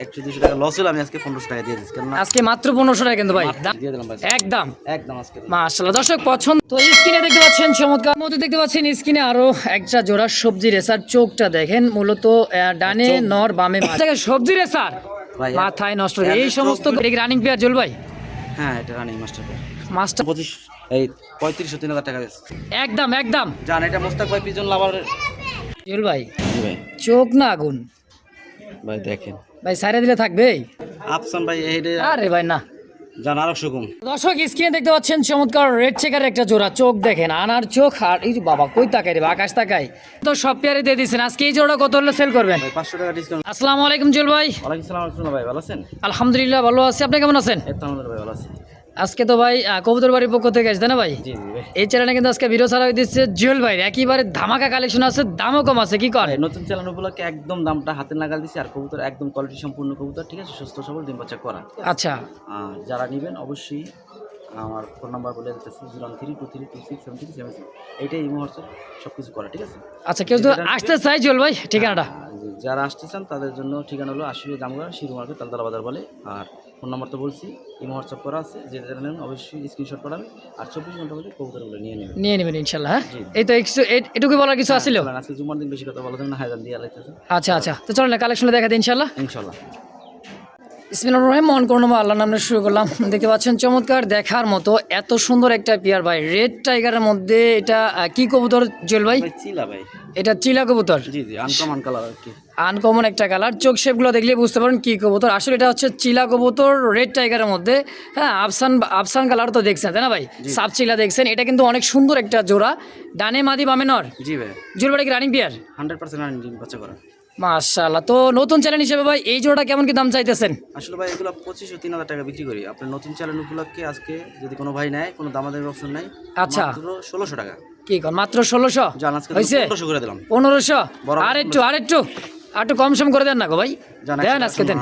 একশো দুশো টাকা লস হলো আমি আজকে পনেরোশো টাকা দিয়ে দিচ্ছি কেননা আজকে মাত্র পনেরোশো টাকা কিন্তু ভাই। দিয়ে দিলাম ভাই একদম। একদম আজকে। মাশাআল্লাহ। দর্শক পছন্দ তো স্ক্রিনে দেখতে পাচ্ছেন চমৎকার। মতো দেখতে পাচ্ছেন স্ক্রিনে আরও একটা জোড়া সবজি রেসার চোখটা দেখেন। মূলত ডানে নর বামে সবজি রেসার? মাথায় নষ্ট এই চোখ সমস্ত রানিং প্লেয়ার জল ভাই? হ্যাঁ এটা রানিং মাস্টার মাছটা পঁচিশ এই পঁয়ত্রিশশো তিন হাজার টাকা একদম একদম। জান এটা মোস্তাক ভাই পিজন লাভার জল ভাই। চোখ না আগুন? ভাই দেখেন। ভাই সাইরে দিলে থাকবে আফসান ভাই এইটা আরে ভাই না। জানার সুকুম। দর্শক স্ক্রিনে দেখতে পাচ্ছেন চমৎকার রেড চেকার একটা জোড়া। চোখ দেখেন আনার চোখ আর এই বাবা কই তাকায় রে বা, আকাশ তাকায়। তো সব পেয়ারে দিয়ে দিচ্ছেন আজকে এই জোড়া কত হলে সেল করবেন? পাঁচশো টাকা ডিসকাউন্ট আসসালামু আলাইকুম জুল ভাই। ওয়ালাইকুম সালাম আলাইকুম ভাই ভালো আছেন? আলহামদুলিল্লাহ ভালো আছি। আপনি কেমন আছেন? ভাই ভালো আছি। আজকে তো ভাই কবুতর বাড়ির পক্ষ থেকে আসছে না ভাই? এই চ্যানেলে কিন্তু আজকে ভিডিও ছাড়া দিচ্ছে জুয়েল ভাই। একেবারে ধামাকা কালেকশন আছে দামও কম আছে কি করে নতুন চ্যানেল উপলক্ষে একদম দামটা হাতে নাগাল দিছি আর কবুতর একদম কোয়ালিটি সম্পূর্ণ কবুতর ঠিক আছে? সুস্থ সবল ডিম বাচ্চা করা। আচ্ছা। যারা নেবেন অবশ্যই আমার ফোন নাম্বার বলে দিতেছি zero three two three two six seven three seven six এইটাই ইমো হোয়াটসঅ্যাপ সব কিছু করা ঠিক আছে? আচ্ছা কেউ তো আসতে চাই জুয়েল ভাই ঠিকানাটা? যারা আসতে চান তাদের জন্য ঠিকানা হলো আশি জামগড়া শিরু মার্কেট তালতলা বাজার বলে। আর ফোন নম্বর তো বলছি ইমো হোয়াটসঅ্যাপ করা আছে যে যেটা নেবেন অবশ্যই স্ক্রিনশট করাবে আর চব্বিশ ঘণ্টা মধ্যে কবুতরগুলো নিয়ে নেবেন। নিয়ে নেবেন ইনশাল্লাহ হ্যাঁ? এই তো একটু এটুকু বলার কিছু আসছিল চলেন, আজকে জুমার দিন বেশি কথা বলা যাবে না হায়দান দিয়ে আলাইতেছে আচ্ছা আচ্ছা। তো চলেন কালেকশনে দেখা দিই ইনশাল্লাহ। ইনশাল্লাহ। ইসমিনুর রহিম মন আল্লাহ নামে শুরু করলাম। দেখতে পাচ্ছেন চমৎকার দেখার মতো এত সুন্দর একটা পিয়ার ভাই। রেড টাইগারের মধ্যে এটা কি কবুতর জুয়েল ভাই? ভাই চিলা ভাই। এটা চিলা কবুতর? জি জি আনকমন কালার আর কি। আনকমন একটা কালার চোখ শেপগুলো দেখলে বুঝতে পারেন কি কবুতর। আসলে এটা হচ্ছে চিলা কবুতর রেড টাইগারের মধ্যে। হ্যাঁ আফসান আফসান কালার তো দেখছেন তাই না ভাই? সাব চিলা দেখছেন। এটা কিন্তু অনেক সুন্দর একটা জোড়া। ডানে মাদি বামে নর। জি ভাই। জুলবাড়ি কি running pair hundred percent running বাচ্চা করা। মাশাআল্লাহ। তো নতুন চ্যানেল হিসেবে ভাই এই জোড়াটা কেমন কি দাম চাইতেছেন? আসলে ভাই এগুলো পঁচিশশো তিন হাজার টাকা বিক্রি করি। আপনার নতুন চ্যানেল উপলক্ষে আজকে যদি কোনো ভাই নেয় কোনো দামাদামি অপশন নাই আচ্ছা। ষোলোশো টাকা। কি কর মাত্র ষোলোশো? হয়েছে পনেরোশো আর একটু আর একটু আর একটু কম সম করে দেন না গো ভাই। দেন আজকে দেন।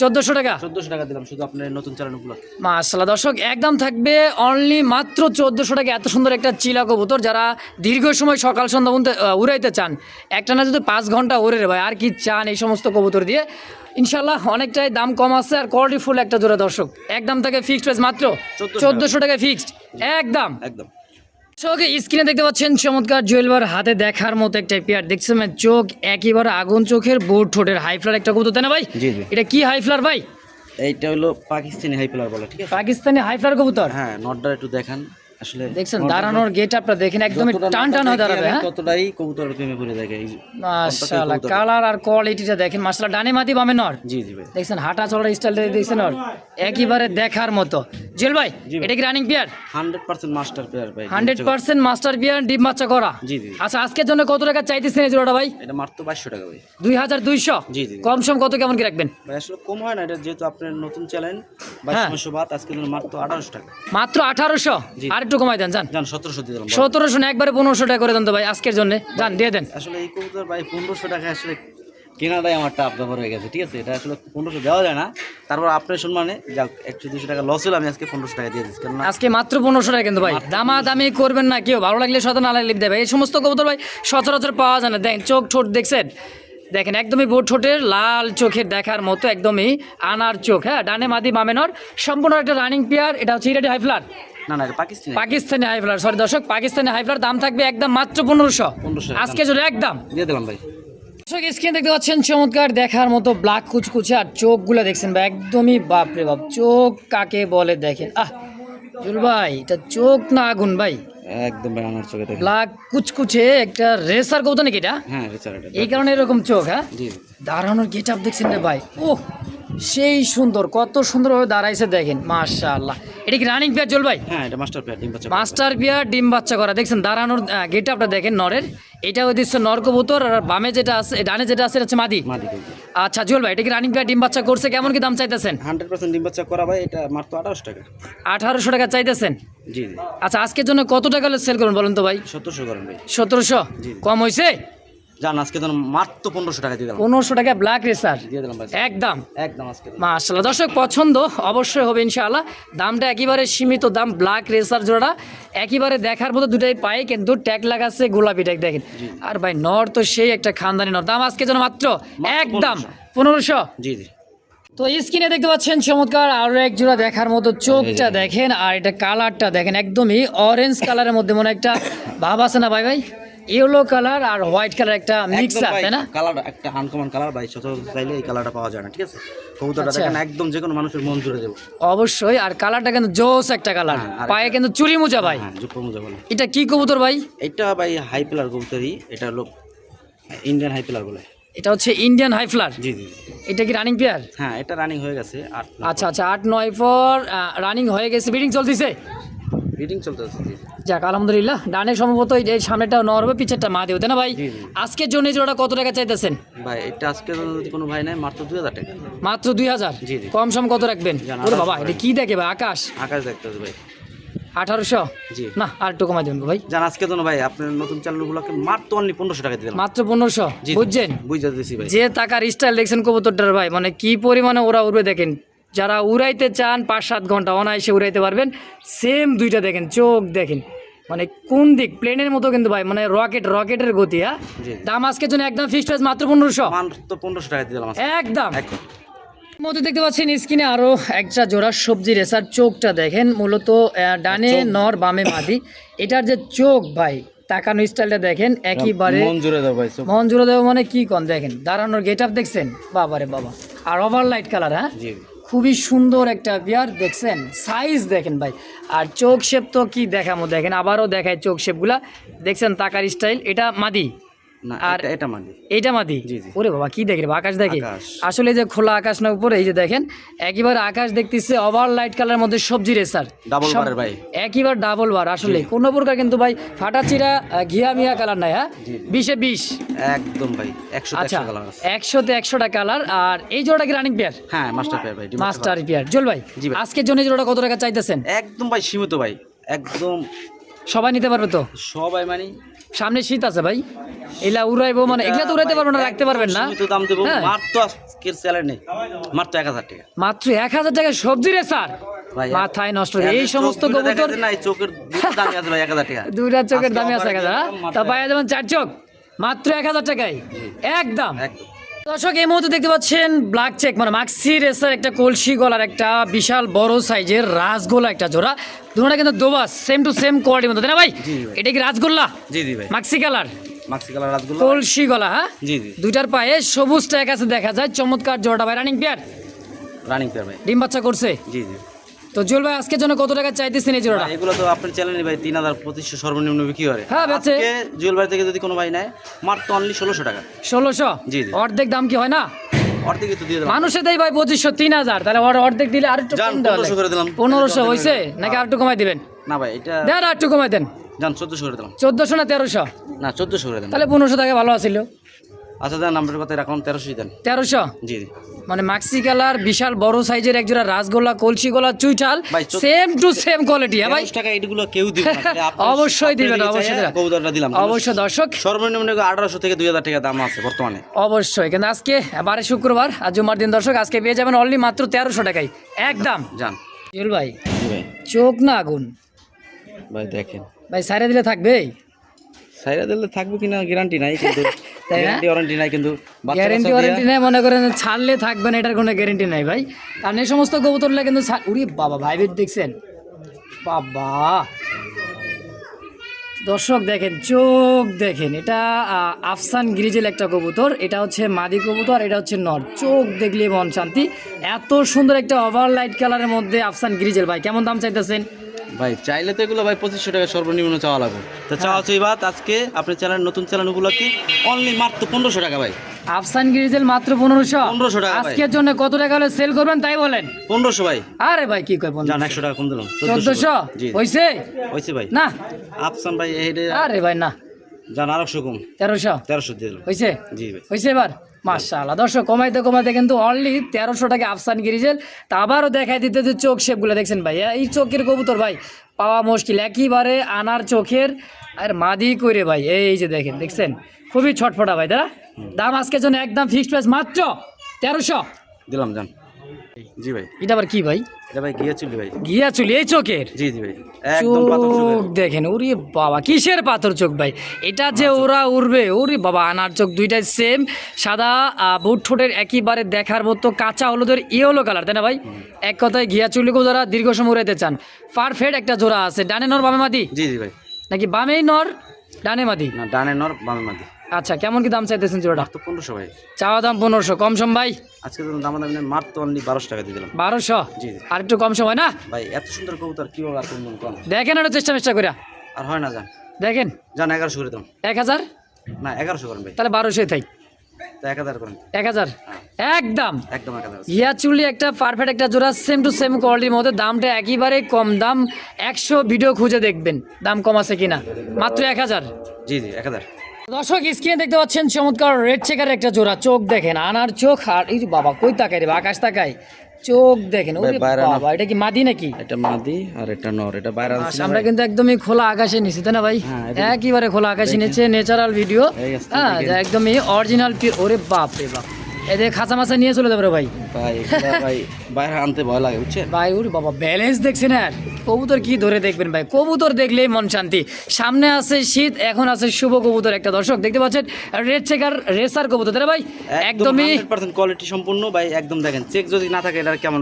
চোদ্দোশো টাকা। চোদ্দোশো টাকা দিলাম শুধু আপনার নতুন উপলক্ষে মাশাল্লাহ দর্শক একদম থাকবে অনলি মাত্র চোদ্দোশো টাকা। এত সুন্দর একটা চিলা কবুতর যারা দীর্ঘ সময় সকাল সন্ধ্যা আহ, উড়াইতে চান একটা না যদি পাঁচ ঘণ্টা উড়ে রে ভাই আর কি চান এই সমস্ত কবুতর দিয়ে? ইনশাল্লাহ অনেকটাই দাম কম আছে আর কোয়ালিটি ফুল একটা জোড়া দর্শক। একদম থাকে ফিক্সড প্রাইস মাত্র 1400 চোদ্দোশো টাকা ফিক্সড একদম। একদম। চোখে স্ক্রিনে দেখতে পাচ্ছেন চমৎকার জুয়েলবার হাতে দেখার মতো একটা পেয়ার দেখছেন চোখ একেবারে আগুন চোখের বোর্ড ঠোঁটের হাই ফ্লার একটা কবুতর তাই না ভাই? এটা কি হাই ফ্লার ভাই? এইটা হলো পাকিস্তানি হাই ফ্লার বলে ঠিক আছে? পাকিস্তানি হাই ফ্লার কবুতর? হ্যাঁ নটটা একটু দেখান। আসলে দেখছেন দাঁড়ানোর গেট আপটা দেখেন একদমই যতটা টান টান হয়ে দাঁড়াবে হ্যাঁ? ততটাই কবুতর প্রেমে পড়ে মাশাআল্লাহ কালার আর কোয়ালিটিটা দেখেন মাশাআল্লাহ ডানে মাটি বামে নর। জি জি ভাই। দেখছেন হাঁটা চলার স্টাইলটা দেখছেন একেবারে দেখার মতো। জেল ভাই এটা কি running pair hundred percent master player ভাই হান্ড্রেড পার্সেন্ট মাস্টার পিয়ার ডিম বাচ্চা করা। জি জি আচ্ছা আজকের জন্য কত টাকা চাইতেছেন এই জোড়াটা ভাই? এটা মাত্র বাইশশো টাকা ভাই। দুই হাজার দুইশো? জি জি কম সম কত কেমন কি রাখবেন? ভাই আসলে কম হয় না এটা যেহেতু আপনার নতুন চ্যানেল হ্যাঁ। বাইশশো বাদ আজকে জন্য মাত্র আঠারোশো টাকা। মাত্র আঠারোশো? জি। আর একটু কমাই দেন যান। সতেরোশো দিয়ে দিলাম সতেরোশো না একবারে পনেরোশো টাকা করে দেন তো ভাই আজকের জন্য। যান দিয়ে দেন। আসলে এই কবুতর ভাই পনেরোশো টাকা আসলে কেনাটাই আমার টাপ ব্যবহার হয়ে গেছে ঠিক আছে? এটা আসলে পনেরোশো দেওয়া যায় না। তারপর আপনার সম্মানে যাক একশো দুশো টাকা লস হলো আমি আজকে পনেরোশো টাকা দিয়ে দিচ্ছি। কেননা আজকে মাত্র পনেরোশো টাকা কিন্তু ভাই দামা দামি করবেন না কেউ ভালো লাগলে শত না লাগলে দেবে। এই সমস্ত কবুতর ভাই সচরাচর পাওয়া যায় না। দেখেন চোখ ঠোঁট দেখছেন? দেখেন একদমই বোট ঠোঁটের লাল চোখের দেখার মতো একদমই আনার চোখ হ্যাঁ? ডানে মাদি বামেনর সম্পূর্ণ একটা রানিং পেয়ার এটা হচ্ছে ইরাটি হাইফ্লার না না এটা পাকিস্তানি। পাকিস্তানি হাইফ্লার সরি দর্শক পাকিস্তানি হাইফ্লার দাম থাকবে একদম মাত্র পনেরোশো। 1500 আজকে যদি একদম। দিয়ে দিলাম ভাই। দর্শক স্ক্রিন দেখতে পাচ্ছেন চমৎকার দেখার মতো ব্ল্যাক কুচকুচে আর চোখগুলো দেখছেন ভাই একদমই বাপরে বাপ চোখ কাকে বলে দেখেন? আহ জুল ভাই এটা চোখ না আগুন ভাই? একদম ভাই আমার চোখে দেখেন। ব্ল্যাক কুচকুচে একটা রেসার কৌতো নাকি এটা? হ্যাঁ এটা এই কারণে এরকম চোখ হ্যাঁ? জি। দাঁড়ানোর গেট আপ দেখছেন রে ভাই। ও সেই সুন্দর কত সুন্দরভাবে দাঁড়াইছে দেখেন মাশাআল্লাহ। এটা কি রানিং পেয়ার জল ভাই? হ্যাঁ এটা মাস্টার প্লেয়ার ডিম বাচ্চা মাস্টার বিয়ার ডিম বাচ্চা করা। দেখছেন দাঁড়ানোর গেট আপটা দেখেন নরের। এটা দিচ্ছে নর কবুতর আর বামে যেটা আছে ডানে যেটা আছে হচ্ছে মাদি। মাদি আচ্ছা জুয়েল ভাই এটা কি রানিং পেয়ার ডিম বাচ্চা করছে? কেমন কি দাম চাইতেছেন? হান্ড্রেড পার্সেন্ট ডিম বাচ্চা করা ভাই এটা মাত্র আঠারোশো টাকা। আঠারোশো টাকা চাইতেছেন? জি আচ্ছা আজকের জন্য কত টাকা সেল করুন বলুন তো ভাই? সতেরোশো করেন ভাই। সতেরোশো। কম হয়েছে জান আজকে তো মাত্র পনেরোশো টাকা দিয়ে দিলাম। পনেরোশো টাকা ব্ল্যাক রেসার দিয়ে দিলাম ভাই একদম। একদম আজকে মাশাল্লাহ দর্শক পছন্দ অবশ্যই হবে ইনশাআল্লাহ। দামটা একেবারে সীমিত দাম ব্ল্যাক রেসার জোড়া একেবারে দেখার মতো দুটাই পাই কিন্তু ট্যাগ লাগাচ্ছে গোলাপি ট্যাগ দেখেন। আর ভাই নর তো সেই একটা খানদানি নর। দাম আজকে যেন মাত্র একদম পনেরোশো। জি জি। তো স্ক্রিনে দেখতে পাচ্ছেন চমৎকার আরও এক জোড়া দেখার মতো চোখটা দেখেন আর এটা কালারটা দেখেন একদমই অরেঞ্জ কালারের মধ্যে মনে একটা ভাব আছে না ভাই ভাই? ইয়েলো কালার আর হোয়াইট কালার একটা মিক্সার তাই না? কালার একটা আনকমন কালার ভাই সচরাচর চাইলে এই কালারটা পাওয়া যায় না ঠিক আছে? কবুতরটা আচ্ছা। দেখেন একদম যে কোনো মানুষের মন জুড়ে দেবো। অবশ্যই আর কালারটা কিন্তু জোস একটা কালার হ্যাঁ, পায়ে কিন্তু চুরি মোজা ভাই। হ্যাঁ যুক্ত মোজা বলে। এটা কি কবুতর ভাই? এটা ভাই হাই পিলার কবুতরই। এটা হলো ইন্ডিয়ান হাই পিলার বলে। এটা হচ্ছে ইন্ডিয়ান হাইফ্লার জি জি এটা কি রানিং পেয়ার হ্যাঁ এটা রানিং হয়ে গেছে আচ্ছা আচ্ছা আট নয় পর রানিং হয়ে গেছে বিডিং চলতেছে? রিডিং চলতেছে যাক আলহামদুলিল্লাহ। ডানে সম্ভবত এই যে সামনেটা নরবে পিছেরটা মা দেবে না ভাই। আজকের জন্য জোড়াটা কত টাকা চাইতেছেন? ভাই এটা আজকে যদি কোনো ভাই নাই মাত্র দুই হাজার টাকা। মাত্র দুই হাজার। কম সম কত রাখবেন? ওরে বাবা এটা কি দেখে ভাই? আকাশ? আকাশ দেখতে হবে ভাই। আঠারোশো? জি। না আর একটু কমাই দেবেন ভাই। জান আজকে তো ভাই আপনার নতুন চ্যানেলগুলোকে মাত্র অনলি পনেরোশো টাকা দিলাম। মাত্র পনেরোশো? বুঝছেন? বুঝতে দিছি ভাই। যে টাকার স্টাইল দেখছেন কবুতরটার ভাই মানে কি পরিমাণে ওরা উড়বে দেখেন। যারা উড়াইতে চান পাঁচ সাত ঘণ্টা অনায়াসে উড়াইতে পারবেন। সেম দুইটা দেখেন চোখ দেখেন। মানে কোন দিক? প্লেনের মতো কিন্তু ভাই মানে রকেট রকেটের গতি হ্যাঁ? দাম আজকের জন্য একদম ফিক্সড প্রাইস মাত্র পনেরোশো। মাত্র পনেরোশো টাকা দিলাম একদম। একদম মধ্যে দেখতে পাচ্ছেন স্ক্রিনে আরও একটা জোড়া সবজি রেসার চোখটা দেখেন মূলত ডানে নর বামে মাদি। এটার যে চোখ ভাই তাকানো স্টাইলটা দেখেন একইবারে মন জুড়ে দেবো মানে কি কন? দেখেন দাঁড়ানোর গেট আপ দেখছেন? বাবারে বাবা। আর ওভার লাইট কালার হ্যাঁ খুবই সুন্দর একটা বিয়ার, দেখছেন? সাইজ দেখেন ভাই। আর চোখ শেপ তো কি দেখামো? দেখেন, আবারও দেখায় চোখ শেপগুলা দেখছেন, তাকার স্টাইল এটা মাদি। আর- এটা এটা মাদি। জি, জি। ওরে বাবা কি দেখে আকাশ দেখে। আসলে যে খোলা আকাশ না উপরে এই যে দেখেন একেবারে আকাশ দেখতেছে ওভার লাইট কালার মধ্যে সবজি রেসার। ডাবল বারের ভাই। একইবার ডাবল বার আসলে। কোনো প্রকার কিন্তু ভাই ফাটাচিরা ঘিয়া মিয়া কালার নাই হ্যাঁ? বিশে বিশ। একদম ভাই একশো আচ্ছা একশোতে একশোটা কালার আর এই জোড়াটা কি রানিং পেয়ার হ্যাঁ মাস্টার পেয়ার ভাই মাস্টার পেয়ার জল ভাই আজকের জন্য জোড়াটা কত টাকা চাইতেছেন? একদম ভাই সীমিত ভাই একদম সবাই নিতে পারবে তো? সবাই মানে সামনে শীত আছে ভাই। এলা উড়াইবো মানে এগুলা তো উড়াইতে পারব না রাখতে পারবেন না। সীমিত দাম দেবো। হ্যাঁ। মাত্র আজকের স্যালারি নেই মাত্র এক হাজার টাকা। মাত্র এক হাজার টাকা সবজি রে স্যার। মাথায় নষ্ট এই সমস্ত কবুতর নাই চোখের দুটো দামই আছে ভাই এক হাজার টাকা। দুইটা চোখের দামে আছে এক হাজার হ্যাঁ? তা পাইয়া যাবেন চার চোখ। মাত্র এক হাজার টাকায়। একদম। একদম। দর্শক এই মুহূর্তে দেখতে পাচ্ছেন ব্ল্যাক চেক মানে মাক্সি রেসার একটা কলসি গলার একটা বিশাল বড় সাইজের রাজগোলা একটা জোড়া। দুটোটা কিন্তু দোবাস সেম টু সেম কোয়ালিটির মধ্যে। না ভাই? এটা কি রাসগোল্লা জি জি ভাই। মাক্সি কালার মাক্সি কালার কলসি গলা হ্যাঁ? জি জি। দুইটার পায়ে সবুজ ট্যাগ আছে দেখা যায়। চমৎকার জোড়াটা ভাই রানিং পেয়ার রানিং পেয়ার ভাই। ডিম বাচ্চা করছে? জি জি। তো জুয়েল ভাই আজকের জন্য কত টাকা চাইতেছেন এই জোড়াটা? এগুলো তো আপনার চ্যানেলে ভাই তিন হাজার পঁচিশশো সর্বনিম্ন বিক্রি করে। হ্যাঁ, বেচে। জুয়েল বাড়ি থেকে যদি কোনো ভাই নেয় মাত্র অনলি ষোলোশো টাকা। ষোলোশো? জি। অর্ধেক দাম কি হয় না? অর্ধেক তো দিয়ে দেবো। মানুষের দেয় ভাই পঁচিশশো তিন হাজার। তাহলে অর্ধেক দিলে আর একটু যান কম দেওয়া পনেরোশো করে দিলাম। পনেরোশো হয়েছে নাকি আর একটু কমাই দিবেন? না ভাই এটা দেন আর একটু কমাই দেন। যান চোদ্দোশো করে দিলাম। চোদ্দোশো না তেরোশো? না চোদ্দোশো করে দিলাম। তাহলে পনেরোশো টাকা ভালো আছিল। আচ্ছা দেন নাম্বারের কথা রাখলাম তেরোশোই দেন। তেরোশো? জি। মানে মাক্সি কালার বিশাল বড় সাইজের একজোড়া রাসগোল্লা কলসি গোলা চুইঠাল সেম টু সেম কোয়ালিটি হ্যাঁ ভাই? তেরোশো টাকা এইগুলো কেউ দিবে না। অবশ্যই দিবেন, অবশ্যই চাইয়া কবুতরটা দিলাম অবশ্যই দর্শক। সর্বনিম্ন আঠারোশো থেকে দুই হাজার টাকা দাম আছে বর্তমানে। অবশ্যই কিন্তু আজকে বারে শুক্রবার আর জুমার দিন দর্শক আজকে পেয়ে যাবেন অনলি মাত্র তেরোশো টাকায়। একদম। জুয়েল ভাই চোখ না আগুন। ভাই দেখেন। ভাই সাইরা দিলে থাকবে সাইরা দিলে থাকবে কিনা গ্যারান্টি নাই কিন্তু গ্যারান্টি ওয়ারেন্টি নাই কিন্তু গ্যারেন্টি ওয়ারেন্টি নেই মনে করেন ছাড়লে থাকবে না এটার কোনো গ্যারেন্টি নাই ভাই। কারণ এই সমস্ত কিন্তু উরি বাবা দেখছেন? বাবা। দর্শক দেখেন চোখ দেখেন এটা আফসান গ্রিজেল একটা কবুতর এটা হচ্ছে মাদি কবুতর এটা হচ্ছে নর। চোখ দেখলে মন শান্তি। এত সুন্দর একটা ওভার লাইট কালারের মধ্যে আফসান গ্রিজেল ভাই কেমন দাম চাইতেছেন? ভাই চাইলে তো এগুলো ভাই পঁচিশশো টাকা সর্বনিম্ন চাওয়া লাগবে। তো চাওয়া চাই বাদ আজকে আপনার চ্যানেল নতুন চ্যানেলগুলো কি অনলি মাত্র পনেরোশো টাকা ভাই। আফসান গ্রিজেল মাত্র পনেরোশো। 1500 টাকা আজকের জন্য কত টাকা হলে সেল করবেন তাই বলেন। পনেরোশো ভাই। আরে ভাই কি কয় যান একশো টাকা কম দিলাম। চোদ্দশো। হয়েছে হয়েছে ভাই। না। আফসান ভাই আরে ভাই না। যান আরেকশো কম। তেরোশো। তেরোশো দিয়ে হয়েছে জি ভাই। হয়েছে এবার? মাশাআল্লাহ। দর্শক, কমাইতে কমাইতে কিন্তু অনলি তেরোশো টাকা আফসান গিরিজেল তা আবারও দেখাই দিতে যে চোখ শেপগুলো দেখছেন ভাই। এই চোখের কবুতর ভাই, পাওয়া মুশকিল। একইবারে আনার চোখের, আর মাদি করে ভাই, এই যে দেখেন, দেখছেন? খুবই ছটফটা ভাই তারা দাম আজকের জন্য একদম ফিক্সড প্রাইস মাত্র তেরোশো। দিলাম, যান। জি ভাই। এটা আবার কি ভাই? এটা ভাই গিয়ে চুলি ভাই। গিয়া চুলি এই চোখের? জি জি ভাই। একদম চোখ দেখেন ওরে বাবা কিসের পাথর চোখ ভাই? এটা যে ওরা উড়বে ওরে বাবা আনার চোখ দুইটাই সেম সাদা বুট ঠোঁটের একেবারে দেখার মতো কাঁচা হলুদের ইয়েলো কালার তাই না ভাই? এক কথায় ঘিয়া চুলিকে যারা দীর্ঘ সময় উড়াইতে চান পারফেক্ট একটা জোড়া আছে। ডানে নর বামে মাদি? জি জি ভাই। নাকি বামেই নর ডানে মাদি? না ডানে নর বামে মাদি। আচ্ছা কেমন কি দাম চাইতেছেন জোড়াটা? তো পনেরোশো ভাই। চাওয়া দাম পনেরোশো কম সম ভাই? আজকে তো দাম দাম মাত্র অনলি বারোশো টাকা দিয়ে দিলাম। বারোশো? জি আর একটু কম সময় না? ভাই এত সুন্দর কবুতর কীভাবে আর কোন কম? দেখেন একটা চেষ্টা মেষ্টা করে আর হয় না যান। দেখেন। যান এগারোশো করে দাম এক হাজার? না এগারোশো করেন ভাই। তাহলে বারোশোই থাই এক হাজার করেন। এক হাজার? একদম। একদম এক হাজার ইয়া চুলি একটা পারফেক্ট একটা জোড়া সেম টু সেম কোয়ালিটির মধ্যে। দামটা একেবারে কম দাম। একশো ভিডিও খুঁজে দেখবেন দাম কম আছে কিনা। মাত্র এক হাজার। জি জি এক হাজার। দর্শক স্ক্রিনে দেখতে পাচ্ছেন চমৎকার রেড চেকার একটা জোড়া। চোখ দেখেন আনার চোখ আর এই বাবা কই তাকায় রে আকাশ তাকায়? চোখ দেখেন ওরে। বাবা এটা কি মাদি নাকি? এটা মাদি আর এটা নর এটা বাইরে আনছি আমরা কিন্তু একদমই খোলা আকাশে নিছি তাই না ভাই? একবারে একেবারে খোলা আকাশে নিচে ন্যাচারাল ভিডিও হ্যাঁ একদমই অরিজিনাল ওরে বাপ রে বাপ। এদের খাঁচা মাছা নিয়ে চলে যাবে ভাই। ভাই ভাই বাইরে আনতে ভয় লাগে বুঝছেন? ভাই ওরে বাবা ব্যালেন্স দেখছেন আর কবুতর কি ধরে দেখবেন ভাই? কবুতর দেখলেই মন শান্তি। সামনে আছে শীত এখন আছে শুভ কবুতর একটা দর্শক। দেখতে পাচ্ছেন? রেড চেকার রেসার কবুতর তাই ভাই? একদমই কোয়ালিটি সম্পূর্ণ ভাই একদম দেখেন। চেক যদি না থাকে এটা কেমন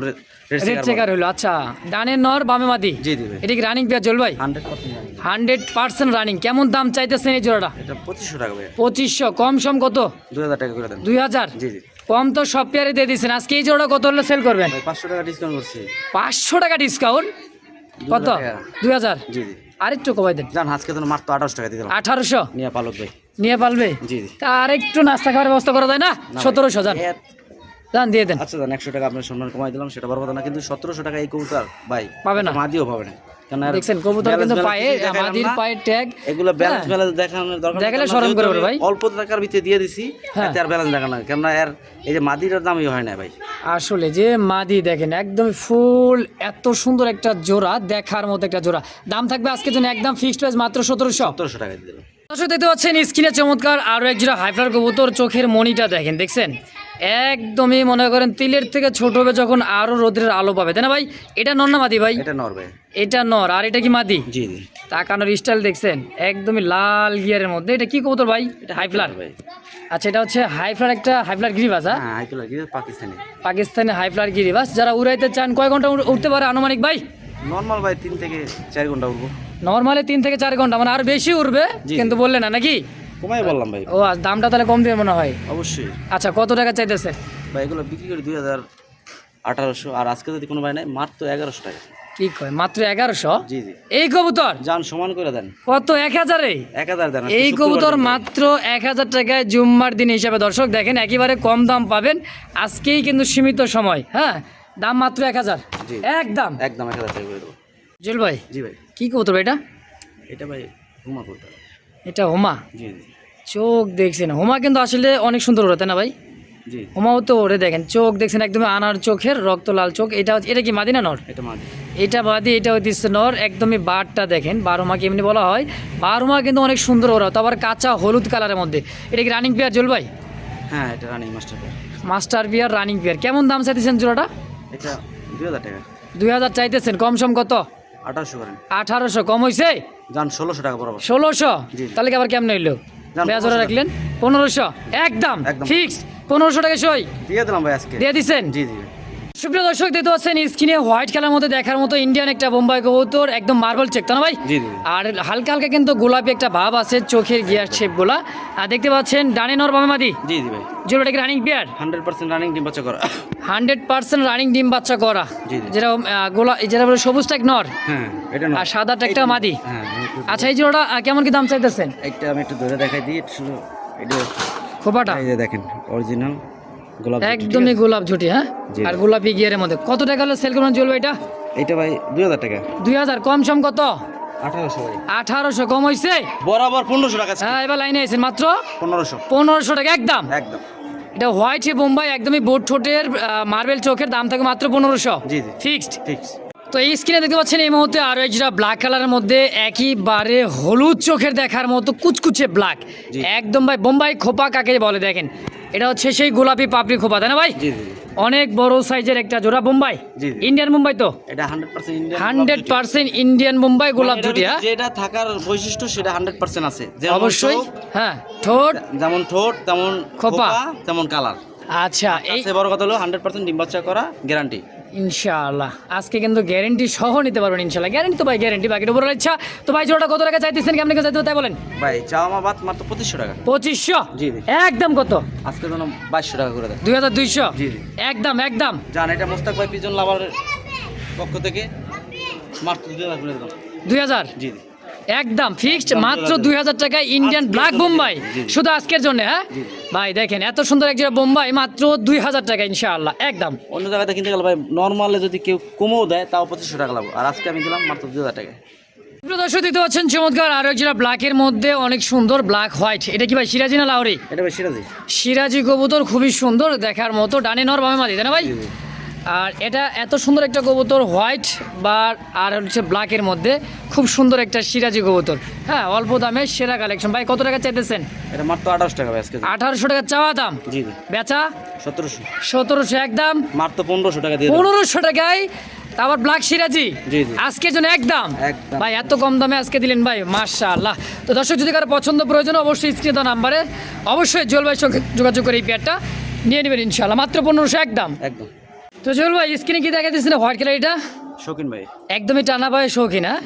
রেড চেকার হলো আচ্ছা। ডানের নর বামে মাদি? জি জি এটা কি রানিং পেয়ার চল ভাই? Hundred percent hundred percent running. কেমন দাম চাইতেছেন এই জোড়াটা? এটা পঁচিশশো টাকা ভাই পঁচিশশো। কম সম কত? দুই হাজার টাকা করে দেন। দুই হাজার? জি জি। কম তো সব পেয়ারে দিয়ে দিচ্ছেন আজকে এই জোড়া কত হলে সেল করবেন? পাঁচশো টাকা ডিসকাউন্ট করছি। পাঁচশো টাকা ডিসকাউন্ট কত? দুই হাজার? জি জি। আরেকটু কমাই দেন। জান আজকে তো মাত্র আঠারোশো টাকা দিয়ে দিলাম। আঠারোশো? নিয়ে পালক ভাই। নিয়ে পালবে? জি জি। তা আরেকটু নাস্তা খাওয়ার ব্যবস্থা করা যায় না? সতেরোশো যান এত- দিয়ে দেন। আচ্ছা জান একশো টাকা আপনার সম্মান কমাই দিলাম সেটা বড় কথা না কিন্তু সতেরোশো টাকা এই কবুতর ভাই পাবে না। মাদিও পাবে না। দেখছেন কবুতর কিন্তু পায়ে আমাদের না। পায়ের ট্যাগ এগুলো ব্যালেন্স। ব্যালেন্স দেখানোর দরকার দেখালে কেননা শরম করবে ভাই। অল্প টাকার ভিতরে দিয়ে দিছি হ্যাঁ। এতে আর ব্যালেন্স দেখানো না এর এই যে মাদিটার দামই হয় না ভাই আসলে যে মাদি দেখেন একদম ফুল এত সুন্দর একটা জোড়া দেখার মতো একটা জোড়া দাম থাকবে আজকের জন্য একদম ফিক্সড প্রাইস মাত্র সতেরোশো সতেরোশো টাকা দিয়ে দিলাম দর্শক দেখতে পাচ্ছেন স্ক্রিনে চমৎকার আরও এক জোড়া হাইফ্লার কবুতর চোখের মনিটা দেখেন দেখছেন একদমই মনে করেন তিলের থেকে ছোট হবে যখন আরও রোদের আলো পাবে তাই না ভাই? এটা নর না মাদি ভাই? এটা নর ভাই। এটা নর আর এটা কি মাদি? জি জি। তাকানোর স্টাইল দেখছেন একদমই লাল গিয়ারের মধ্যে। এটা কি কবুতর ভাই? এটা হাইফ্লার ভাই। আচ্ছা এটা হচ্ছে হাইফ্লার একটা হাইফ্লার গিরিবাস হ্যাঁ? হ্যাঁ আইপিএল কি পাকিস্তানি। পাকিস্তানি হাইফ্লার গিরিবাস যারা উড়াইতে চান কয় ঘণ্টা উঠতে পারে আনুমানিক ভাই? নর্মাল ভাই তিন থেকে চার ঘণ্টা উঠবো নর্মালি তিন থেকে চার ঘণ্টা মানে আর বেশি উঠবে কিন্তু বললে না নাকি? কমাই বললাম ভাই। ও দামটা তাহলে কম দিয়ে মনে হয়? অবশ্যই। আচ্ছা কত টাকা চাইতেছে? ভাই এগুলো বিক্রি করি দুই হাজার আঠারোশো আর আজকে যদি কোনো ভাই নাই মাত্র এগারোশো টাকা। কি কয় মাত্র এগারোশো? জি জি। এই কবুতর? যান সমান করে দেন। কত এক হাজারে? এক হাজার দেন এই কবুতর মাত্র এক হাজার টাকায় জুম্মার দিন হিসাবে দর্শক দেখেন একেবারে কম দাম পাবেন। আজকেই কিন্তু সীমিত সময় হ্যাঁ? দাম মাত্র এক হাজার। একদম। একদম এক হাজার টাকা করে দেবো। জুল ভাই জি ভাই। কি কবুতর ভাই এটা? এটা ভাই ঘুমা করতে এটা হোমা? চোখ দেখছেন। হোমা কিন্তু আসলে অনেক সুন্দর ওরে তাই না ভাই? হোমাও তো ওরে দেখেন চোখ দেখছেন একদম আনার চোখের রক্ত লাল চোখ। এটা এটা কি মাদিনা নর? এটা বাদে এটা হইতেছে নর একদমই বারটা দেখেন বারোমাকে এমনি বলা হয়। বারোমা কিন্তু অনেক সুন্দর ওরা তো আবার কাঁচা হলুদ কালারের মধ্যে। এটা কি রানিং পেয়ার জল ভাই? হ্যাঁ এটা running master pair master pair running pair কেমন দাম চাইতেছেন জোড়াটা? এটা দুই হাজার টাকা। দুই হাজার চাইতেছেন কম সম কত? আঠারোশো করেন। আঠারোশো কম হয়েছে যান ষোলোশো টাকা বরাবর। ষোলোশো? জি। তাহলে কি আবার কেমন হইল? যান, বেয়া জোড়া 1500 রাখলেন পনেরোশো? একদম। একদম। ফিক্সড। পনেরোশো টাকা সই। দিয়ে দিলাম ভাই আজকে। দিয়ে দিচ্ছেন জি জি। সুপ্রিয় দর্শক দেখতে পাচ্ছেন স্ক্রিনে হোয়াইট কালার মধ্যে দেখার মতো ইন্ডিয়ান একটা বোম্বাই কবুতর একদম মার্বেল চেক তো না ভাই? আর হালকা হালকা কিন্তু গোলাপি একটা ভাব আছে চোখের গিয়ার শেপগুলা। আর দেখতে পাচ্ছেন ডানে নর বামে মাদি? জি জি ভাই। যেটা running pair hundred percent running ডিম বাচ্চা করা। হান্ড্রেড পার্সেন্ট রানিং ডিম বাচ্চা করা। জি, জি। যেরকম আহ, গোলা যেটা বলে সবুজটা এক নর? হ্যাঁ আর সাদাটা একটা মাদি? হ্যাঁ আচ্ছা এই জোড়াটা কেমন কি দাম চাইতেছেন? একটা আমি একটু ধরে দেখাই দিই একটু খোপাটা? এই যে দেখেন অরিজিনাল একদমই গোলাপ ঝুটি হ্যাঁ? আর গোলাপি গিয়ারের মধ্যে। কত টাকা হলো সেল করবেন চলবে এটা এটা ভাই দুই হাজার টাকা। দুই হাজার কম সম কত? আঠারোশো কম হয়েছে বরাবর পনেরোশো টাকা হ্যাঁ এবার লাইনে আছেন মাত্র? পনেরোশো। পনেরোশো টাকা একদম? একদম। এটা হোয়াইট বোম্বাই একদমই বোট ঠোঁটের মার্বেল চোখের দাম থাকে মাত্র পনেরোশো। ফিক্সড? তো এই স্ক্রিনে দেখতে পাচ্ছেন এই মুহূর্তে আরও একটা ব্ল্যাক কালারের মধ্যে একইবারে হলুদ চোখের দেখার মতো কুচকুচে ব্ল্যাক। একদম ভাই বোম্বাই খোপা কাকে বলে দেখেন। এটা হচ্ছে সেই গোলাপি পাপড়ি খোপা তাই না ভাই। অনেক বড় সাইজের একটা জোড়া বোম্বাই? জি। ইন্ডিয়ান মুম্বাই তো? এটা হান্ড্রেড পার্সেন্ট ইন্ডিয়ান মুম্বাই গোলাপ জুটি হ্যাঁ? যেটা থাকার বৈশিষ্ট্য সেটা হান্ড্রেড পার্সেন্ট আছে। অবশ্যই হ্যাঁ ঠোঁট। যেমন ঠোঁট তেমন খোপা। খোপা তেমন কালার। আচ্ছা এই বড় কথা হলো হান্ড্রেড পার্সেন্ট ডিম বাচ্চা করা গ্যারান্টি ইনশাআল্লাহ। আজকে কিন্তু গ্যারেন্টি সহ নিতে পারবেন ইনশাআল্লাহ। গ্যারেন্টি তো ভাই গ্যারেন্টি বাকিটা উপর ইচ্ছা। তো ভাই জোড়াটা কত টাকা চাইতেছেন কেমন চাইতে তাই বলেন। ভাই চাওয়া বাদ মাত্র পঁচিশশো টাকা। পঁচিশশো? জি। একদম কত? আজকে জন্য বাইশশো টাকা করে দেয়। দুই হাজার দুইশো? জি। একদম একদম। জান এটা মোস্তাক ভাই পিজন লাভারের পক্ষ থেকে মাত্র দুই হাজার করে দিলাম। দুই হাজার? জি। একদম ফিক্সড মাত্র দুই হাজার টাকায় ইন্ডিয়ান ব্ল্যাক বোম্বাই। শুধু আজকের জন্য হ্যাঁ। ভাই দেখেন এত সুন্দর এক জোড়া বোম্বাই মাত্র দুই হাজার টাকা ইনশাআল্লাহ একদম। অন্য জায়গাতে কিনতে গেলে ভাই নর্মালে যদি কেউ কমেও দেয় তাও পঁচিশশো টাকা লাগবে। আর আজকে আমি দিলাম মাত্র দুই হাজার টাকা দর্শক দিতে পাচ্ছেন চমৎকার আরও এক ব্ল্যাকের মধ্যে অনেক সুন্দর ব্ল্যাক হোয়াইট এটা কি ভাই সিরাজি না লাউরি এটা ভাই সিরাজি। সিরাজি কবুতর খুবই সুন্দর দেখার মতো ডানে নর বামে মাদি তাই না ভাই। আর এটা এত সুন্দর একটা কবুতর হোয়াইট বা আর হচ্ছে ব্ল্যাকের মধ্যে। খুব সুন্দর একটা সিরাজি কবুতর। হ্যাঁ অল্প দামে সেরা কালেকশন ভাই কত টাকা চাইতেছেন? এটা মাত্র আঠাশ টাকা আজকে আঠারোশো টাকা চাওয়া দাম? জি বেচা? সতেরোশো। সতেরোশো একদম মাত্র পনেরোশো টাকা দিয়ে পনেরোশো টাকায় তারপর ব্ল্যাক সিরাজি। আজকের জন্য একদম। ভাই এত কম দামে আজকে দিলেন ভাই মাশাআল্লাহ। তো দর্শক যদি কারও পছন্দ প্রয়োজন অবশ্যই স্ক্রিনে নাম্বারে অবশ্যই জল ভাইয়ের সঙ্গে যোগাযোগ করে এই পেয়ারটা নিয়ে নেবেন ইনশাল্লাহ মাত্র পনেরোশো একদম একদম। তো জল ভাই স্ক্রিনে কি দেখা দিচ্ছে না হোয়াইট কালার এটা? শৌখিন ভাই। একদমই টানা পায়ে শৌখিন হ্যাঁ?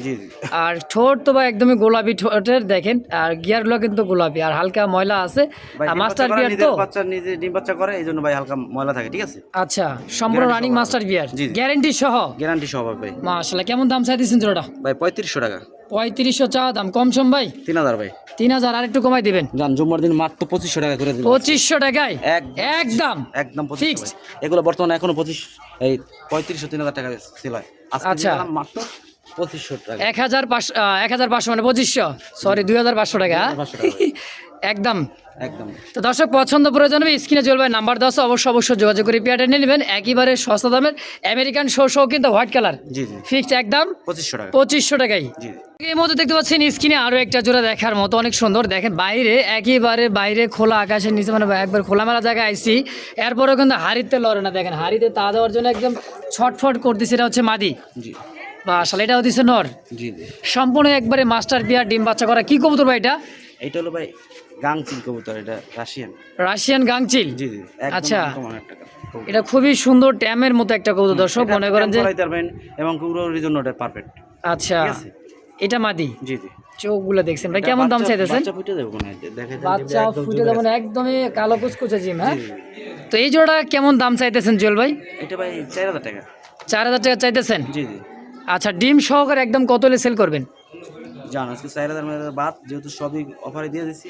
আর ঠোঁট তো ভাই একদমই গোলাপি ঠোঁটের দেখেন। আর গিয়ারগুলো কিন্তু গোলাপি আর হালকা ময়লা আছে। ভাই মাস্টার নিজের তো? বাচ্চা নিজে ডিম বাচ্চা করে এই জন্য ভাই হালকা ময়লা থাকে ঠিক আছে? আচ্ছা সম্পূর্ণ রানিং মাস্টার জি, জি। সহ? গ্যারান্টি সহ ভাই। মাশাআল্লাহ কেমন দাম চাইতেছেন জোড়াটা? ভাই পঁয়ত্রিশশো টাকা। পঁয়ত্রিশশো চা দাম কম সম ভাই? তিন হাজার ভাই। তিন হাজার আর একটু কমাই দিবেন। জান জুম্মার দিন মাত্র পঁচিশশো টাকা করে দিল পঁচিশশো টাকায়? একদম। একদম। ভাই। এগুলো বর্তমানে এখনও পঁচিশ এই পঁয়ত্রিশশো তিন হাজার টাকা ছিল আজকে আচ্ছা। মাত্র এক হাজার পাঁচশো এক হাজার পাঁচশো মানে পঁচিশশো? সরি দুই হাজার পাঁচশো টাকা হ্যাঁ? 2500 টাকা। ভাই। একদম। একদম। তো দর্শক পছন্দ প্রয়োজন হবে স্ক্রিনে চলবে নাম্বার দশ অবশ্যই অবশ্যই যোগাযোগ করে পেয়ারটা নিয়ে নেবেন। একেবারে সস্তা দামের আমেরিকান শো শো কিন্তু হোয়াইট কালার জি জি। ফিক্সড একদম। পঁচিশশো টাকা। পঁচিশশো টাকাই। জি। এই মধ্যে দেখতে পাচ্ছেন স্ক্রিনে আরও একটা জোড়া দেখার মতো অনেক সুন্দর। দেখেন বাইরে একেবারে বাইরে খোলা আকাশের নিচে মানে একবার খোলামেলা জায়গায় আইসি। এরপরেও কিন্তু হাড়িতে লড়ে না। দেখেন হাড়িতে তা দেওয়ার জন্য একদম ছটফট করতেছে এটা হচ্ছে মাদি। জি। বা আসলে এটা হচ্ছে নর। জি সম্পূর্ণ একবারে মাস্টার বিয়ার ডিম বাচ্চা করা। কি কবুতর ভাই এটা? এটা হলো ভাই গাংচিল কবুতর এটা রাশিয়ান। রাশিয়ান গাংচিল? জি জি আচ্ছা। এটা খুবই সুন্দর ট্যামের মতো একটা কবুতর দর্শক মনে করেন যে এবং কুকুরের জন্য এটা পারফেক্ট আচ্ছা। এটা মাদি? জি জি। চোখগুলো দেখছেন ভাই কেমন দাম চাইতেছেন? বাচ্চা ফুটে দেবো না একদমই কালো কুচকুচে জিম হ্যাঁ। তো এই জোড়া কেমন দাম চাইতেছেন জুয়েল ভাই? এটা ভাই চার হাজার টাকা। চার হাজার টাকা চাইতেছেন? জি জি। আচ্ছা ডিম সহকারে একদম কত হলে সেল করবেন? জান আজকে চার হাজার বাদ যেহেতু সবই অফারে দিয়ে দিচ্ছি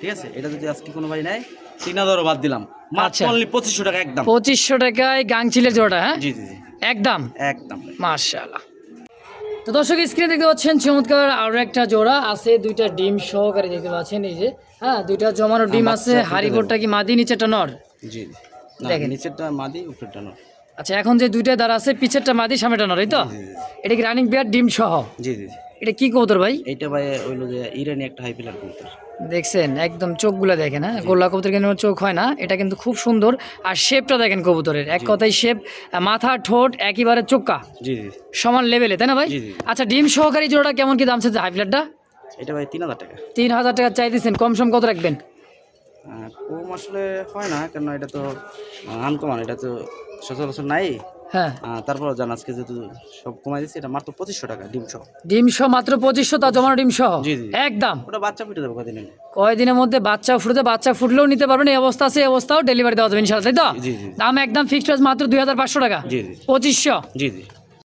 ঠিক আছে? এটা যদি আজকে কোনো ভাই নেয় তিন হাজারও বাদ দিলাম। মাত্র আচ্ছা। অনলি পঁচিশশো টাকা একদম। পঁচিশশো টাকায় গাংচিলের জোড়া হ্যাঁ? জি জি একদম? একদম। মার্শাল্লাহ তো দর্শক স্ক্রিনে দেখতে পাচ্ছেন চমৎকার আরও একটা জোড়া আছে দুইটা ডিম সহকারে দেখতে পাচ্ছেন এই যে হ্যাঁ দুইটা জমানো ডিম আছে হারি হারিবোরটা কি মাদি নিচেটা নর? জি। দেখেন। নিচেরটা মাদি উপরেরটা নর। আচ্ছা এখন যে দুইটা দাঁড়া আছে পিছেরটা মাদি সামনেটা নর এই তো? এটা কি রানিং বিয়ার ডিম সহ? জি জি জি। এটা কি কবুতর ভাই? এটা ভাই হইল যে ইরানি একটা হাই পিলার কবুতর। দেখছেন একদম চোখগুলো দেখেন হ্যাঁ? গোল্লা কবুতর কিন্তু চোখ হয় না এটা কিন্তু খুব সুন্দর। আর শেপটা দেখেন কবুতরের এক কথায় শেপ মাথা ঠোঁট জি জি। সমান লেভেলে তাই না ভাই। আচ্ছা ডিম সহকারী জোড়াটা কেমন কি দাম চাচ্ছে হাই প্লেটটা এটা ভাই তিন হাজার টাকা। তিন হাজার টাকা চাই দিচ্ছেন কম সম কত রাখবেন? কম আসলে হয় না কেন এটা তো আনকমান এটা তো সচরাচর নাই। হ্যাঁ। তারপর জান আজকে যেহেতু সব কমাই এটা মাত্র পঁচিশশো টাকা ডিম সহ। ডিম সহ মাত্র পঁচিশশো তা জমানো ডিম সহ। একদম। ওটা বাচ্চা ফুটে দেবো কয়দিনের? মধ্যে বাচ্চা ফুটতে বাচ্চা ফুটলেও নিতে পারবেন এই অবস্থা আছে এই অবস্থাও ডেলিভারি দেওয়া যাবে ইনশাল্লাহ তাই তো? দাম একদম ফিক্সড মাত্র দুই হাজার পাঁচশো টাকা। পঁচিশশো। জি জি।